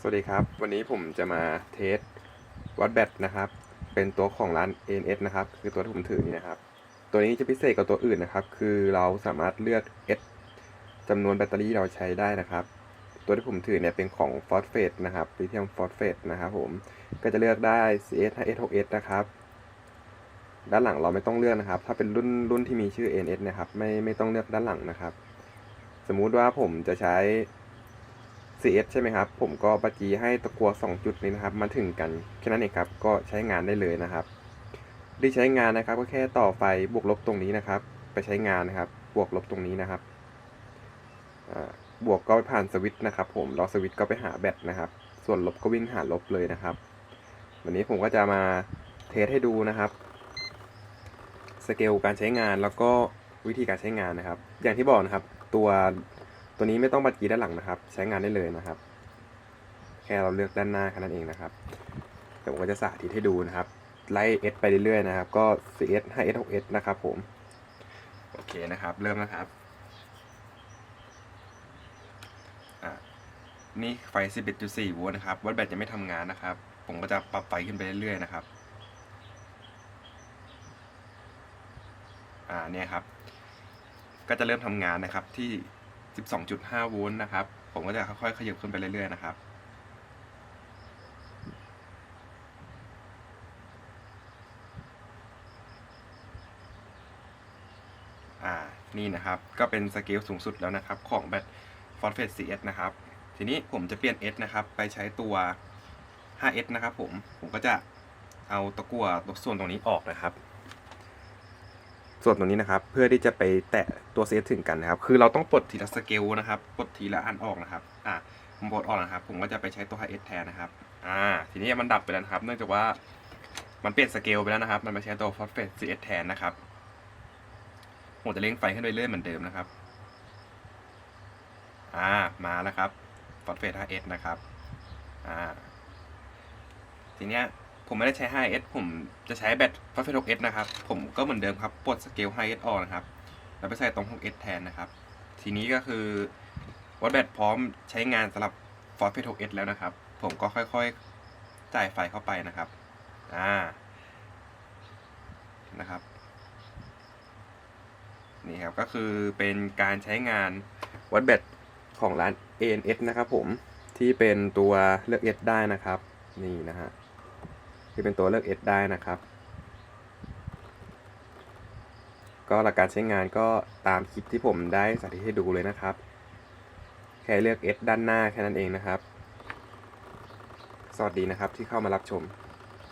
สวัสดีครับ วันนี้ผมจะมาเทสวัดแบตนะครับ เป็นตัวของร้าน ANS นะครับ คือตัวที่ผมถือนี่นะครับ ตัวนี้จะพิเศษกว่าตัวอื่นนะครับ คือเราสามารถเลือก S จำนวนแบตเตอรี่เราใช้ได้นะครับ ตัวที่ผมถือเนี่ยเป็นของ f o s f a t e นะครับลิเธียมฟอสเฟตนะครับผมก็จะเลือกได้ CS 5S 6S นะครับ ด้านหลังเราไม่ต้องเลือกนะครับ ถ้าเป็นรุ่นรุ่นที่มีชื่อ ANS นะครับ ไม่ไม่ต้องเลือกด้านหลังนะครับ สมมุติว่าผมจะใช้ CS ใช่ไหมครับ ผมก็ประจีให้ตะกัว 2 จุดนี้นะครับ มาถึงกันแค่นั้นเองครับ ก็ใช้งานได้เลยนะครับที่ใช้งานนะครับ ก็แค่ต่อไฟบวกลบตรงนี้นะครับ ไปใช้งานนะครับ บวกลบตรงนี้นะครับบวกก็ไปผ่านสวิตช์นะครับ ผมแล้วสวิตช์ก็ไปหาแบตนะครับ ส่วนลบก็วิ่งหาลบเลยนะครับ วันนี้ผมก็จะมาเทสให้ดูนะครับสเกลการใช้งานแล้วก็วิธีการใช้งานนะครับ อย่างที่บอกนะครับ ตัว ตัวนี้ไม่ต้องบัตรกีด้านหลังนะครับ ใช้งานได้เลยนะครับ แค่เราเลือกด้านหน้าแค่นั้นเองนะครับเดี๋ยวผมก็จะสาธิตให้ดูนะครับไล่ S ไปเรื่อยๆนะครับ ก็ 4S 5S 6S นะครับผม โอเคนะครับ เริ่มนะครับนี่ไฟ 11.4 โวลต์นะครับ วัดแบตยังไม่ทำงานนะครับ ผมก็จะปรับไฟขึ้นไปเรื่อยๆนะครับ อ่าเนี่ยครับ ก็จะเริ่มทำงานนะครับที่ 12.5 โวลต์นะครับ ผมก็จะค่อยๆ ขยับขึ้นไปเรื่อยๆ นะครับ อ่า นี่นะครับ ก็เป็นสเกลสูงสุดแล้วนะครับ ของแบต f o s f a t CS นะครับ ทีนี้ผมจะเปลี่ยน S นะครับ ไปใช้ตัว 5S นะครับผม ผมก็จะเอาตะกั่วตัวส่วนตรงนี้ออกนะครับ ส่วนตรงนี้นะครับ เพื่อที่จะไปแตะตัวเซตถึงกันนะครับ คือเราต้องปลดทีละสเกลนะครับปลดทีละอันออกนะครับอ่าผมปลดออกนะครับ ผมก็จะไปใช้ตัว 5S แทนนะครับอ่าทีนี้มันดับไปแล้วนะครับ เนื่องจากว่ามันเปลี่ยนสเกลไปแล้วนะครับ มันมาใช้ตัว Phosphate CS แทนนะครับผมจะเร่งไฟขึ้นไปเรื่อยเหมือนเดิมนะครับอ่ามาแล้วครับ Phosphate 5S นะครับอ่าทีเนี้ย ผมไม่ได้ใช้ 5S ผมจะใช้แบต Phosphate 6S นะครับ ผมก็เหมือนเดิมครับปลดสเกล 5S ออกนะครับ แล้วไปใส่ตรง 6S แทนนะครับ ทีนี้ก็คือวัดแบตพร้อมใช้งานสำหรับ Phosphate 6S แล้วนะครับ ผมก็ค่อยๆ จ่ายไฟเข้าไปนะครับ อ่า นะครับ นี่ครับ ก็คือเป็นการใช้งานวัดแบตของร้าน ANS นะครับผม ที่เป็นตัวเลือก S ได้นะครับ นี่นะฮะ ที่เป็นตัวเลือก S ได้นะครับ ก็หลักการใช้งานก็ตามคลิปที่ผมได้สาธิตให้ดูเลยนะครับ แค่เลือก S ด้านหน้าแค่นั้นเองนะครับ สวัสดีนะครับที่เข้ามารับชม